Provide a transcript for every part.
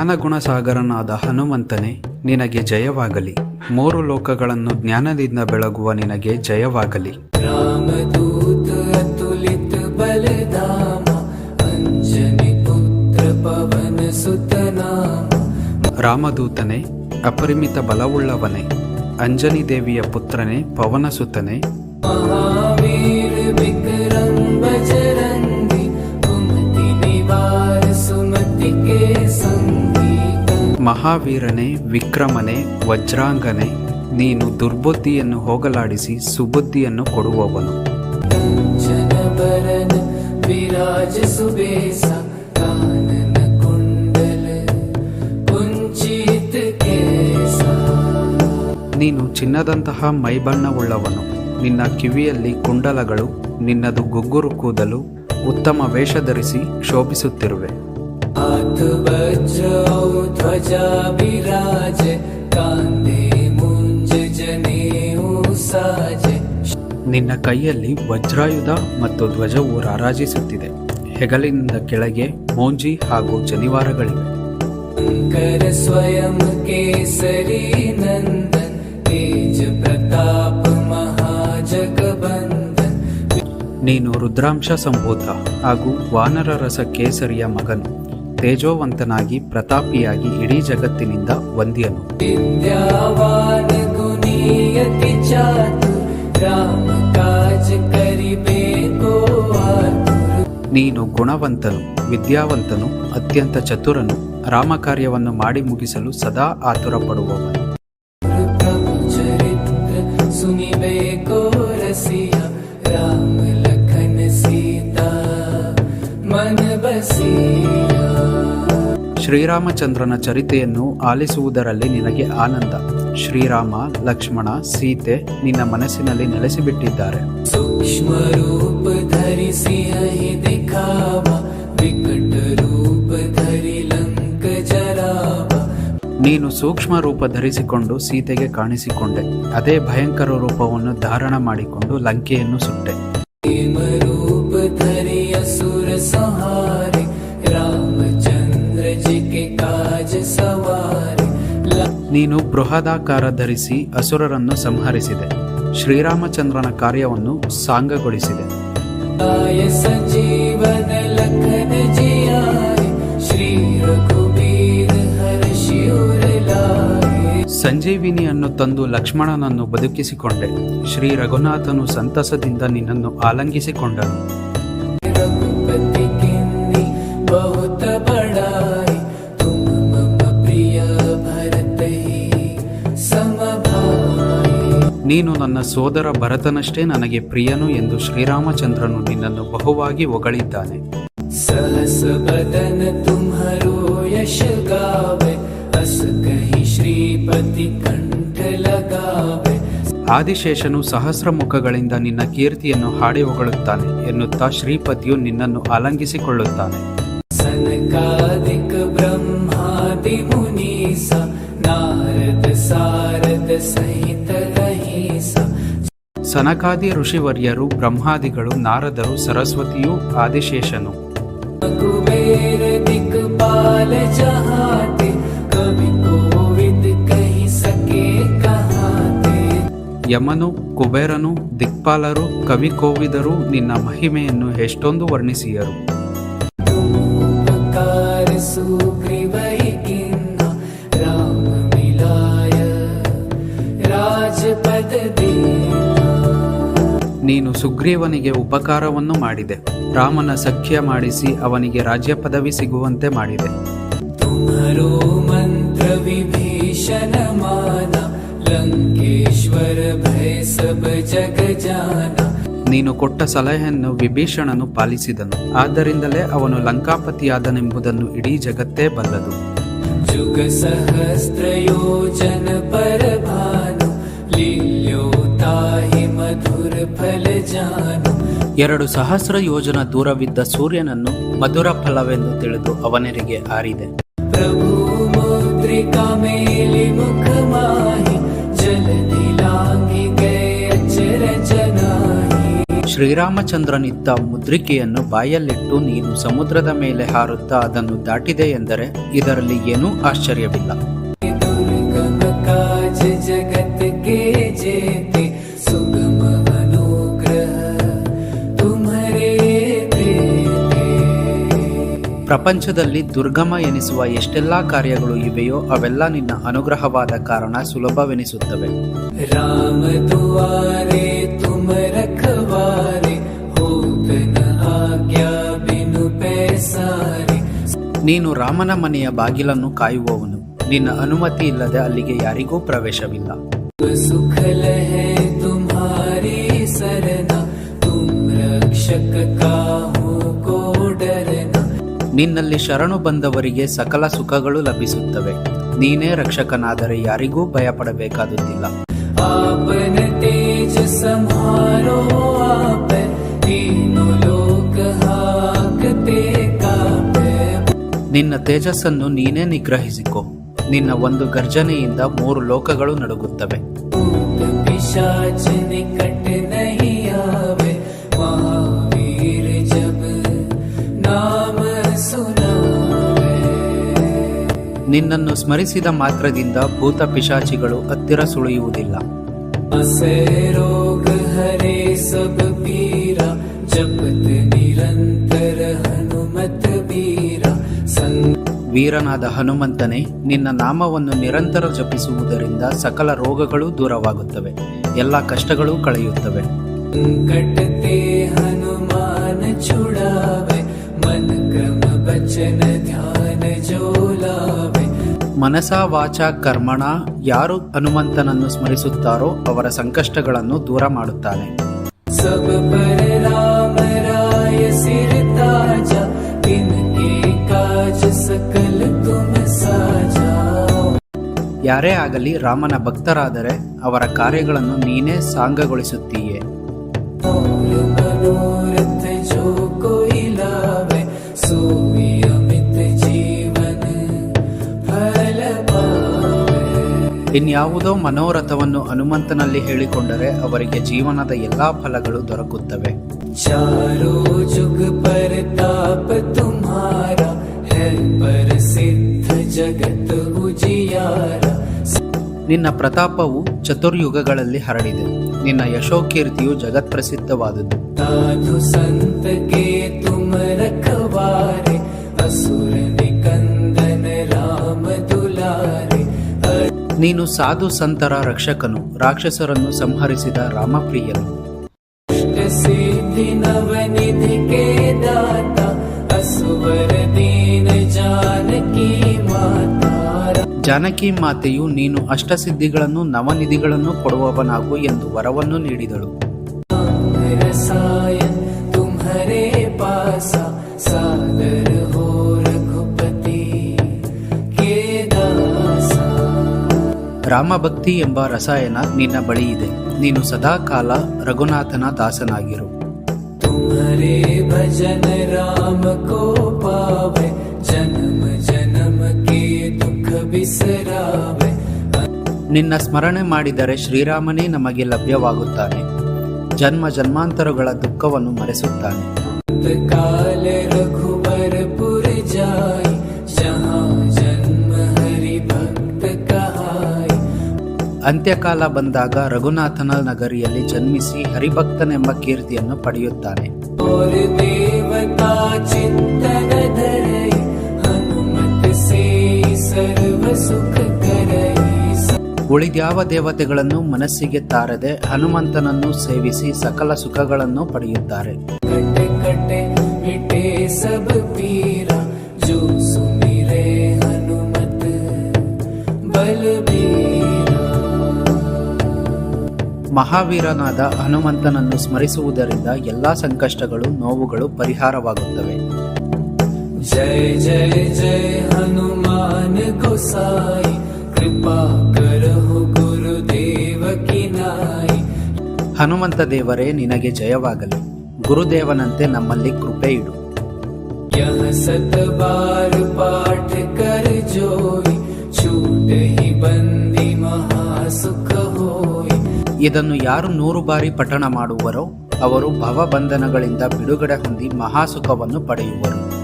ಜ್ಞಾನಗುಣಸಾಗರನಾದ ಹನುಮಂತನೇ ನಿನಗೆ ಜಯವಾಗಲಿ. ಮೂರು ಲೋಕಗಳನ್ನು ಜ್ಞಾನದಿಂದ ಬೆಳಗುವ ನಿನಗೆ ಜಯವಾಗಲಿ. ರಾಮದೂತ ಅಂಜನಿ ಅಪರಿಮಿತ ಬಲವುಳ್ಳವನೇ ಅಂಜನಿ ದೇವಿಯ ಪುತ್ರನೇ ಪವನಸುತನೇ ಮಹಾವೀರನೇ ವಿಕ್ರಮನೆ ವಜ್ರಾಂಗನೇ ನೀನು ದುರ್ಬುದ್ಧಿಯನ್ನು ಹೋಗಲಾಡಿಸಿ ಸುಬುದ್ಧಿಯನ್ನು ಕೊಡುವವನು. ನೀನು ಚಿನ್ನದಂತಹ ಮೈಬಣ್ಣವುಳ್ಳವನು. ನಿನ್ನ ಕಿವಿಯಲ್ಲಿ ಕುಂಡಲಗಳು ನಿನ್ನದು ಗುಗ್ಗುರು ಕೂದಲು ಉತ್ತಮ ವೇಷ ಧರಿಸಿ ಶೋಭಿಸುತ್ತಿರುವೆ. हाथ वज्र औ ध्वजा विराज कांधे मुंज जनेऊ साजे ನಿನ್ನ ಕೈಯಲ್ಲಿ ವಜ್ರಾಯುಧ ಮತ್ತು ಧ್ವಜವು ರಾರಾಜಿಸುತ್ತಿದೆ ಹೆಗಲಿನಿಂದ ಕೆಳಗೆ ಮೋಂಜಿ ಹಾಗೂ ಜನಿವಾರಗಳಿವೆ शंकर स्वयं केसरी नंदन तेज प्रताप महाजगबंदन ನೀನು ರುದ್ರಾಂಶ ಸಂಭೂತ ಹಾಗೂ ವಾನರ ರಸ ಕೇಸರಿಯ ಮಗನು ತೇಜೋವಂತನಾಗಿ ಪ್ರತಾಪಿಯಾಗಿ ಇಡೀ ಜಗತ್ತಿನಿಂದ ವಂದ್ಯನು. ನೀನು ಗುಣವಂತನು, ವಿದ್ಯಾವಂತನು, ಅತ್ಯಂತ ಚತುರನು, ರಾಮಕಾರ್ಯವನ್ನು ಮಾಡಿ ಮುಗಿಸಲು ಸದಾ ಆತುರಪಡುವವನು. ಶ್ರೀರಾಮಚಂದ್ರನ ಚರಿತೆಯನ್ನು ಆಲಿಸುವುದರಲ್ಲಿ ನಿನಗೆ ಆನಂದ. ಶ್ರೀರಾಮ ಲಕ್ಷ್ಮಣ ಸೀತೆ ನಿನ್ನ ಮನಸ್ಸಿನಲ್ಲಿ ನೆಲೆಸಿಬಿಟ್ಟಿದ್ದಾರೆ. ಸೂಕ್ಷ್ಮ ರೂಪ ನೀನು ಸೂಕ್ಷ್ಮ ರೂಪ ಧರಿಸಿಕೊಂಡು ಸೀತೆಗೆ ಕಾಣಿಸಿಕೊಂಡೆ. ಅದೇ ಭಯಂಕರ ರೂಪವನ್ನು ಧಾರಣ ಮಾಡಿಕೊಂಡು ಲಂಕೆಯನ್ನು ಸುಟ್ಟೆ. ನೀನು ಬೃಹದಾಕಾರ ಧರಿಸಿ ಅಸುರರನ್ನು ಸಂಹರಿಸಿದೆ. ಶ್ರೀರಾಮಚಂದ್ರನ ಕಾರ್ಯವನ್ನು ಸಾಂಗಗೊಳಿಸಿದೆ. ಸಂಜೀವಿನಿಯನ್ನು ತಂದು ಲಕ್ಷ್ಮಣನನ್ನು ಬದುಕಿಸಿಕೊಂಡೆ. ಶ್ರೀ ರಘುನಾಥನು ಸಂತಸದಿಂದ ನಿನ್ನನ್ನು ಆಲಂಗಿಸಿಕೊಂಡನು. ನೀನು ನನ್ನ ಸೋದರ ಭರತನಷ್ಟೇ ನನಗೆ ಪ್ರಿಯನು ಎಂದು ಶ್ರೀರಾಮಚಂದ್ರನು ನಿನ್ನನ್ನು ಬಹುವಾಗಿ ಹೊಗಳಿದ್ದಾನೆ. ಆದಿಶೇಷನು ಸಹಸ್ರ ಮುಖಗಳಿಂದ ನಿನ್ನ ಕೀರ್ತಿಯನ್ನು ಹಾಡಿ ಹೊಗಳುತ್ತಾನೆ ಎನ್ನುತ್ತಾ ಶ್ರೀಪತಿಯು ನಿನ್ನನ್ನು ಆಲಂಗಿಸಿಕೊಳ್ಳುತ್ತಾನೆ ಬ್ರಹ್ಮಾದಿ ಮುನೀಸ ನಾರದ ಸಾರದ ಸಹಿತ ಸನಕಾದಿ ಋಷಿವರ್ಯರು, ಬ್ರಹ್ಮಾದಿಗಳು, ನಾರದರು, ಸರಸ್ವತಿಯು ಆದಿಶೇಷನು. ಯಮನು, ಕುಬೇರನು, ದಿಕ್ಪಾಲರು ಕವಿ ಕೋವಿದರು ನಿನ್ನ ಮಹಿಮೆಯನ್ನು ಎಷ್ಟೊಂದು ವರ್ಣಿಸಿಯರು. ರಾಜಪದ ನೀನು ಸುಗ್ರೀವನಿಗೆ ಉಪಕಾರವನ್ನು ಮಾಡಿದೆ. ರಾಮನ ಸಖ್ಯ ಮಾಡಿಸಿ ಅವನಿಗೆ ರಾಜ್ಯ ಪದವಿ ಸಿಗುವಂತೆ ಮಾಡಿದೆ. ಮಂತ್ರ ವಿಭೀಷನ ಮಾನ ಲಂಕೇಶ್ವರ ನೀನು ಕೊಟ್ಟ ಸಲಹೆಯನ್ನು ವಿಭೀಷಣನು ಪಾಲಿಸಿದನು. ಆದ್ದರಿಂದಲೇ ಅವನು ಲಂಕಾಪತಿಯಾದನೆಂಬುದನ್ನು ಇಡೀ ಜಗತ್ತೇ ಬಲ್ಲದು. ಯುಗ ಸಹಸ್ರ ಯೋಜನ ಪರಭಾ ಎರಡು ಸಹಸ್ರ ಯೋಜನ ದೂರವಿದ್ದ ಸೂರ್ಯನನ್ನು ಮಧುರ ಫಲವೆಂದು ತಿಳಿದು ಅವನರಿಗೆ ಆರಿದೆ. ಶ್ರೀರಾಮಚಂದ್ರನಿತ್ತ ಮುದ್ರಿಕೆಯನ್ನು ಬಾಯಲ್ಲಿಟ್ಟು ನೀನು ಸಮುದ್ರದ ಮೇಲೆ ಹಾರುತ್ತಾ ಅದನ್ನು ದಾಟಿದೆ ಎಂದರೆ ಇದರಲ್ಲಿ ಏನೂ ಆಶ್ಚರ್ಯವಿಲ್ಲ. ಜಗತ್ತಿಗೆ ಸುಗಮ ಪ್ರಪಂಚದಲ್ಲಿ ದುರ್ಗಮ ಎನಿಸುವ ಎಷ್ಟೆಲ್ಲ ಕಾರ್ಯಗಳು ಇವೆಯೋ ಅವೆಲ್ಲ ನಿನ್ನ ಅನುಗ್ರಹವಾದ ಕಾರಣ ಸುಲಭವೆನಿಸುತ್ತವೆ. ನೀನು ರಾಮನ ಮನೆಯ ಬಾಗಿಲನ್ನು ಕಾಯುವವನು. ನಿನ್ನ ಅನುಮತಿ ಇಲ್ಲದೆ ಅಲ್ಲಿಗೆ ಯಾರಿಗೂ ಪ್ರವೇಶವಿಲ್ಲ. ನಿನ್ನಲ್ಲಿ ಶರಣು ಬಂದವರಿಗೆ ಸಕಲ ಸುಖಗಳು ಲಭಿಸುತ್ತವೆ. ನೀನೇ ರಕ್ಷಕನಾದರೆ ಯಾರಿಗೂ ಭಯಪಡಬೇಕಾದುದಿಲ್ಲ. ನಿನ್ನ ತೇಜಸ್ಸನ್ನು ನೀನೇ ನಿಗ್ರಹಿಸಿಕೊ. ನಿನ್ನ ಒಂದು ಗರ್ಜನೆಯಿಂದ ಮೂರು ಲೋಕಗಳು ನಡುಗುತ್ತವೆ. ನಿನ್ನನ್ನು ಸ್ಮರಿಸಿದ ಮಾತ್ರದಿಂದ ಭೂತ ಪಿಶಾಚಿಗಳು ಹತ್ತಿರ ಸುಳಿಯುವುದಿಲ್ಲ. ವೀರನಾದ ಹನುಮಂತನೇ ನಿನ್ನ ನಾಮವನ್ನು ನಿರಂತರ ಜಪಿಸುವುದರಿಂದ ಸಕಲ ರೋಗಗಳು ದೂರವಾಗುತ್ತವೆ ಎಲ್ಲ ಕಷ್ಟಗಳು ಕಳೆಯುತ್ತವೆ. ಹನುಮಾನ ಚುಡಾವೆ ಮನ ಕ್ರಮ ಬಚನ ಧ್ಯಾನ ಜೋಲಾವೆ. ಮನಸ ವಾಚ ಕರ್ಮಣ ಯಾರು ಹನುಮಂತನನ್ನು ಸ್ಮರಿಸುತ್ತಾರೋ ಅವರ ಸಂಕಷ್ಟಗಳನ್ನು ದೂರ ಮಾಡುತ್ತಾನೆ. ಯಾರೇ ಆಗಲಿ ರಾಮನ ಭಕ್ತರಾದರೆ ಅವರ ಕಾರ್ಯಗಳನ್ನು ನೀನೇ ಸಾಂಗಗೊಳಿಸುತ್ತೀಯ. ಇನ್ಯಾವುದೋ ಮನೋರಥವನ್ನು ಹನುಮಂತನಲ್ಲಿ ಹೇಳಿಕೊಂಡರೆ ಅವರಿಗೆ ಜೀವನದ ಎಲ್ಲಾ ಫಲಗಳು ದೊರಕುತ್ತವೆ. ಚಾರೋ ಜುಗ ತುಮಾರ ನಿನ್ನ ಪ್ರತಾಪವು ಚತುರ್ಯುಗಗಳಲ್ಲಿ ಹರಡಿದೆ. ನಿನ್ನ ಯಶೋಕೀರ್ತಿಯು ಜಗತ್ಪ್ರಸಿದ್ಧವಾದುದು. ಸಾಧು ಸಂತ ಕೇ ತುಮ ನೀನು ಸಾಧು ಸಂತರ ರಕ್ಷಕನು ರಾಕ್ಷಸರನ್ನು ಸಂಹರಿಸಿದ ರಾಮಪ್ರಿಯನು. ಜಾನಕಿ ಮಾತೆಯು ನೀನು ಅಷ್ಟಸಿದ್ಧಿಗಳನ್ನು ನವನಿಧಿಗಳನ್ನು ಕೊಡುವವನಾಗು ಎಂದು ವರವನ್ನು ನೀಡಿದಳು. ರಾಮಭಕ್ತಿ ಎಂಬ ರಸಾಯನ ನಿನ್ನ ಬಳಿ ಇದೆ. ನೀನು ಸದಾಕಾಲ ರಘುನಾಥನ ದಾಸನಾಗಿರು. ತುಮರೇ ಭಜನ ರಾಮ ಕೋ ಪಾವೆ ಜನ್ಮ ದುಃಖ ಬಿಸರಾವೆ. ನಿನ್ನ ಸ್ಮರಣೆ ಮಾಡಿದರೆ ಶ್ರೀರಾಮನೇ ನಮಗೆ ಲಭ್ಯವಾಗುತ್ತಾನೆ. ಜನ್ಮ ಜನ್ಮಾಂತರಗಳ ದುಃಖವನ್ನು ಮರೆಸುತ್ತಾನೆ. ಕಾಲ ರಘುಬರಪುರ ಜಾಯಿ ಜಹಾ ಅಂತ್ಯಕಾಲ ಬಂದಾಗ ರಘುನಾಥನ ನಗರಿಯಲ್ಲಿ ಜನ್ಮಿಸಿ ಹರಿಭಕ್ತನೆಂಬ ಕೀರ್ತಿಯನ್ನು ಪಡೆಯುತ್ತಾನೆ. ಉಳಿದ್ಯಾವ ದೇವತೆಗಳನ್ನು ಮನಸ್ಸಿಗೆ ತಾರದೆ ಹನುಮಂತನನ್ನು ಸೇವಿಸಿ ಸಕಲ ಸುಖಗಳನ್ನು ಪಡೆಯುತ್ತಾರೆ. ಮಹಾವೀರನಾದ ಹನುಮಂತನನ್ನು ಸ್ಮರಿಸುವುದರಿಂದ ಎಲ್ಲಾ ಸಂಕಷ್ಟಗಳು ನೋವುಗಳು ಪರಿಹಾರವಾಗುತ್ತವೆ जय जय जय हनुमान गोसाई कृपा करहु गुरुदेव की नाई ಹನುಮಂತ ದೇವರೇ ನಿನಗೆ ಜಯವಾಗಲಿ ಗುರುದೇವನಂತೆ ನಮ್ಮಲ್ಲಿ ಕೃಪೆ ಇಡು यह सत बार पाठ कर जोई छूट ही बंदी महासुख होई ಇದನ್ನು ಯಾರು ನೂರು ಬಾರಿ ಪಠಣ ಮಾಡುವರೋ ಅವರು ಭವಬಂಧನಗಳಿಂದ ಬಿಡುಗಡೆ ಹೊಂದಿ ಮಹಾಸುಖವನ್ನು ಪಡೆಯುವರು.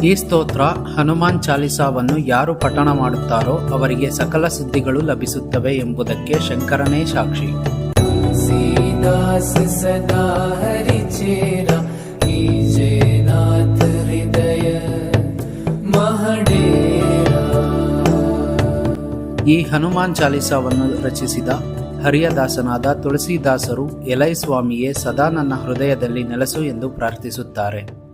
ಈ ಸ್ತೋತ್ರ ಹನುಮಾನ್ ಚಾಲಿಸಾವನ್ನು ಯಾರು ಪಠಣ ಮಾಡುತ್ತಾರೋ ಅವರಿಗೆ ಸಕಲ ಸಿದ್ಧಿಗಳು ಲಭಿಸುತ್ತವೆ ಎಂಬುದಕ್ಕೆ ಶಂಕರನೇ ಸಾಕ್ಷಿ. ಸದಾ ಹರಿಚೇ. ಈ ಹನುಮಾನ್ ಚಾಲಿಸಾವನ್ನು ರಚಿಸಿದ ಹರಿಯದಾಸನಾದ ತುಳಸಿದಾಸರು ಎಲೈ ಸ್ವಾಮಿಯೇ ಸದಾ ನನ್ನ ಹೃದಯದಲ್ಲಿ ನೆಲೆಸು ಎಂದು ಪ್ರಾರ್ಥಿಸುತ್ತಾರೆ.